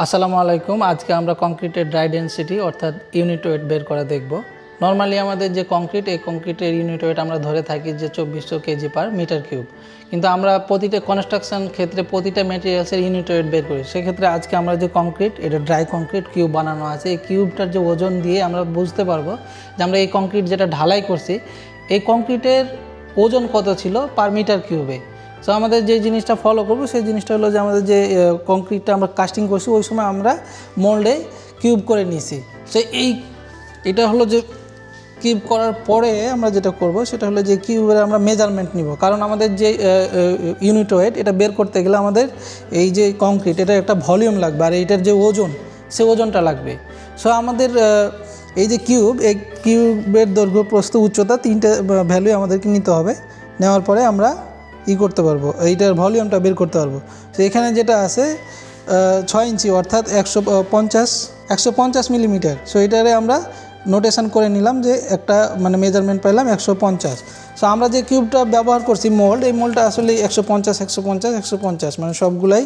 আসসালামু আলাইকুম। আজকে আমরা কংক্রিটের ড্রাই ডেন্সিটি অর্থাৎ ইউনিট ওয়েট বের করা দেখব। নর্মালি আমাদের যে কংক্রিট এই কংক্রিটের ইউনিট ওয়েট আমরা ধরে থাকি যে চব্বিশশো কেজি পার মিটার কিউব কিন্তু আমরা প্রতিটা কনস্ট্রাকশন ক্ষেত্রে প্রতিটা মেটেরিয়ালসের ইউনিট ওয়েট বের করি। সেক্ষেত্রে আজকে আমরা যে কংক্রিট এটা ড্রাই কংক্রিট কিউব বানানো আছে। এই কিউবটার যে ওজন দিয়ে আমরা বুঝতে পারব যে আমরা এই কংক্রিট যেটা ঢালাই করছি, এই কংক্রিটের ওজন কত ছিল পার মিটার কিউবে সো আমাদের যে জিনিসটা ফলো করব, সেই জিনিসটা হলো যে আমাদের যে কংক্রিটটা আমরা কাস্টিং করছি, ওই সময় আমরা মোল্ডে কিউব করে নিয়েছি। সো এই, এটা হলো যে কিউব করার পরে আমরা যেটা করব, সেটা হলো যে কিউবের আমরা মেজারমেন্ট নিব। কারণ আমাদের যে ইউনিট ওয়েট এটা বের করতে গেলে আমাদের এই যে কংক্রিট এটা একটা ভলিউম লাগবে, আর এইটার যে ওজন, সে ওজনটা লাগবে। সো আমাদের এই যে কিউব এই কিউবের দৈর্ঘ্য, প্রস্থ, উচ্চতা তিনটে ভ্যালু আমাদেরকে নিতে হবে। নেওয়ার পরে আমরা ই করতে পারব, এইটার ভলিউমটা বের করতে পারব। তো এখানে যেটা আছে ছয় ইঞ্চি, অর্থাৎ একশো পঞ্চাশ একশো পঞ্চাশ মিলিমিটার। সো এটারে আমরা নোটেশন করে নিলাম যে একটা মানে মেজারমেন্ট পাইলাম একশো পঞ্চাশ। সো আমরা যে কিউবটা ব্যবহার করছি মোল্ড এই মোল্ডটা আসলে একশো পঞ্চাশ একশো পঞ্চাশ একশো পঞ্চাশ। মানে সবগুলাই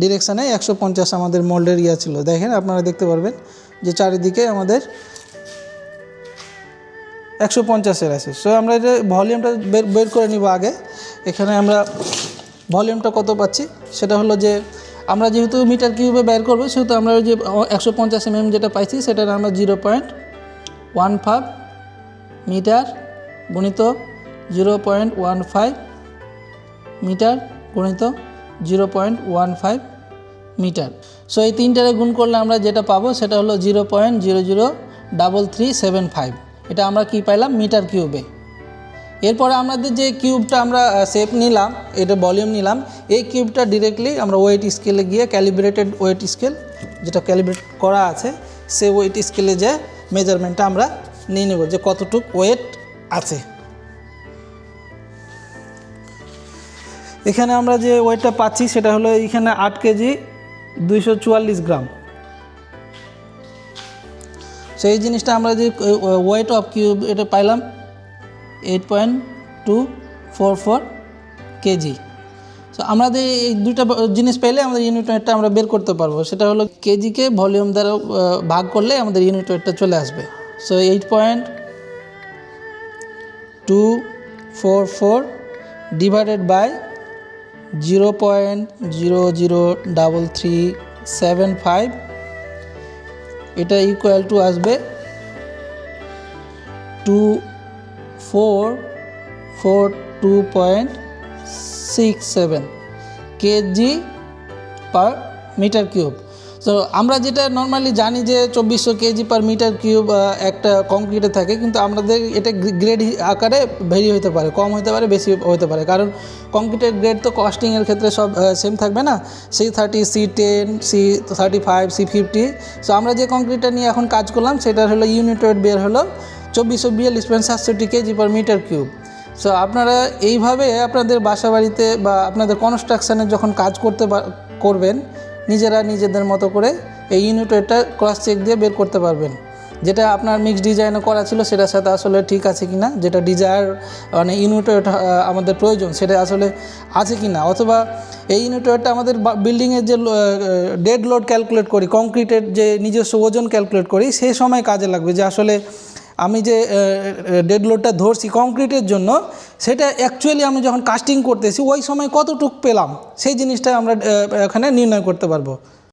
ডিরেকশানে একশো পঞ্চাশ আমাদের মোল্ডের ইয়া ছিল। দেখেন, আপনারা দেখতে পারবেন যে চারিদিকে আমাদের একশো পঞ্চাশের আছে। সো আমরা এটা ভলিউমটা বের বের করে নিব আগে। এখানে আমরা ভলিউমটা কত পাচ্ছি? সেটা হলো যে, আমরা যেহেতু মিটার কিউবে বের করব, সেহেতু আমরা যে একশো পঞ্চাশ এমএম যেটা পাইছি, সেটার আমরা zero point one five meter গুণিত zero point one five meter গুণিত zero point one five meter. So এই তিনটারে গুণ করলে আমরা যেটা পাবো, সেটা হলো zero point zero zero double three seven five. এটা আমরা কি পাইলাম? মিটার কিউবে। এরপরে আমাদের যে কিউবটা আমরা শেপ নিলাম, এটা ভলিউম নিলাম, এই কিউবটা ডিরেক্টলি আমরা ওয়েট স্কেলে গিয়ে ক্যালিব্রেটেড ওয়েট স্কেল যেটা ক্যালিব্রেট করা আছে সে ওয়েট স্কেলে যে মেজারমেন্টটা আমরা নিয়ে নেব, যে কতটুক ওয়েট আছে। এখানে আমরা যে ওয়েটটা পাচ্ছি, সেটা হলো এখানে আট কেজি দুইশো চুয়াল্লিশ গ্রাম সেই জিনিসটা আমরা যে ওয়েট অফ কিউব এটা পাইলাম eight point two four four kg so আমাদের এই দুইটা জিনিস পেলে আমাদের ইউনিট ওয়েটটা আমরা বের করতে পারব। সেটা হলো কেজিকে ভলিউম দ্বারা ভাগ করলে আমাদের ইউনিট ওয়েটটা চলে আসবে। So eight point two four four divided by zero point zero zero double three seven five এটা ইকুয়াল টু আসবে two four four two point six seven kg per meter cube তো আমরা যেটা নর্মালি জানি যে চব্বিশশো কেজি পার মিটার কিউব একটা কংক্রিটে থাকে, কিন্তু আমাদের এটা গ্রেড আকারে ভেরি হতে পারে, কম হতে পারে, বেশি হতে পারে। কারণ কংক্রিটের গ্রেড তো কস্টিংয়ের ক্ষেত্রে সব সেম থাকবে না। C thirty C ten C thirty five C fifty so আমরা যে কংক্রিটটা নিয়ে এখন কাজ করলাম, সেটার হলো ইউনিট ওয়েট বের হলো চব্বিশশো বিয়াল্লিশ পয়েন্ট সাতষট্টি kg per meter cube so আপনারা এইভাবে আপনাদের বাসা বাড়িতে বা আপনাদের কনস্ট্রাকশানে যখন কাজ করতে করবেন নিজেরা নিজেদের মতো করে এই ইউনিটটা ক্রস চেক দিয়ে বের করতে পারবেন। যেটা আপনার মিক্স ডিজাইনে করা ছিল, সেটার সাথে আসলে ঠিক আছে কি না যেটা ডিজায়ার মানে ইউনিটেট আমাদের প্রয়োজন, সেটা আসলে আছে কি না অথবা এই ইউনিটেটটা আমাদের বিল্ডিংয়ের যে ডেড লোড ক্যালকুলেট করি কংক্রিটের যে নিজস্ব ওজন ক্যালকুলেট করি, সেই সময় কাজে লাগবে যে আসলে আমি যে ডেড লোডটা ধরছি কংক্রিটের জন্য, সেটা অ্যাকচুয়ালি আমি যখন কাস্টিং করতেছি, ওই সময় কতটুক পেলাম? সেই জিনিসটা আমরা এখানে নির্ণয় করতে পারব।